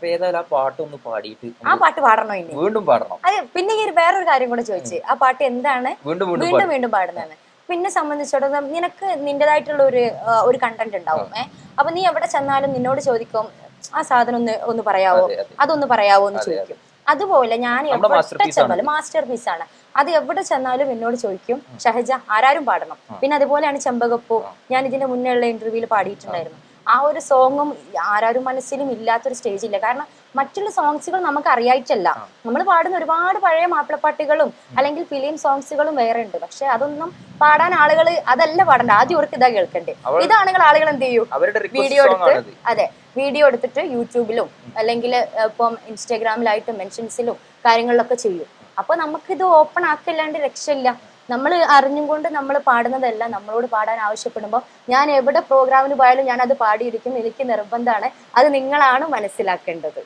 അപ്പൊ ഏതായാലും ആ പാട്ട് ഒന്ന് പാടിയിട്ട് ആ പാട്ട് പാടണോ ഇനി? വീണ്ടും പാടണം. അതെ പിന്നെ ഈ വേറൊരു കാര്യം കൂടെ ചോദിച്ചു. ആ പാട്ട് എന്താണ്? വീണ്ടും വീണ്ടും വീണ്ടും പാടുന്നതാണ്. പിന്നെ സംബന്ധിച്ചിടത്തോളം നിനക്ക് നിന്റേതായിട്ടുള്ള ഒരു ഒരു കണ്ടന്റ് ഉണ്ടാവും ഏഹ് അപ്പൊ നീ എവിടെ ചെന്നാലും നിന്നോട് ചോദിക്കും ആ സാധനം ഒന്ന് ഒന്ന് പറയാവോ? അതെ അതെ. അതൊന്ന് പറയാവോ എന്ന് ചോദിക്കും. അതുപോലെ ഞാൻ എവിടെ ചെന്നാലും മാസ്റ്റർ പീസ് ആണ്. അത് എവിടെ ചെന്നാലും എന്നോട് ചോദിക്കും ഷഹജ ആരാരും പാടണം. പിന്നെ അതുപോലെയാണ് ചെമ്പകപ്പൂ. ഞാൻ ഇതിന്റെ മുന്നേ ഉള്ള ഇന്റർവ്യൂവിൽ പാടിയിട്ടുണ്ടായിരുന്നു. ആ ഒരു സോങ്ങും ആരാരും മനസ്സിലും ഇല്ലാത്തൊരു സ്റ്റേജില്ല കാരണം മറ്റുള്ള സോങ്സുകൾ നമുക്ക് അറിയായിട്ടല്ല നമ്മൾ പാടുന്ന ഒരുപാട് പഴയ മാപ്പിളപ്പാട്ടുകളും അല്ലെങ്കിൽ ഫിലിം സോങ്സുകളും വേറെ ഉണ്ട് പക്ഷെ അതൊന്നും പാടാൻ ആളുകൾ അതല്ല പാടണ്ട ആദ്യം അവർക്ക് ഇതാ കേൾക്കണ്ടേ. ഇതാണെങ്കിൽ ആളുകൾ എന്ത് ചെയ്യും? വീഡിയോ എടുത്ത് അതെ വീഡിയോ എടുത്തിട്ട് യൂട്യൂബിലും അല്ലെങ്കിൽ ഇപ്പം ഇൻസ്റ്റാഗ്രാമിലായിട്ട് മെൻഷൻസിലും കാര്യങ്ങളിലൊക്കെ ചെയ്യും. അപ്പൊ നമുക്കിത് ഓപ്പൺ ആക്കില്ലാണ്ട് രക്ഷയില്ല. നമ്മൾ അറിഞ്ഞും കൊണ്ട് നമ്മൾ പാടുന്നതല്ല നമ്മളോട് പാടാൻ ആവശ്യപ്പെടുമ്പോൾ ഞാൻ എവിടെ പ്രോഗ്രാമിന് പോയാലും ഞാൻ അത് പാടിയിരിക്കും എനിക്ക് നിർബന്ധമാണ്. അത് നിങ്ങളാണ് മനസ്സിലാക്കേണ്ടത്.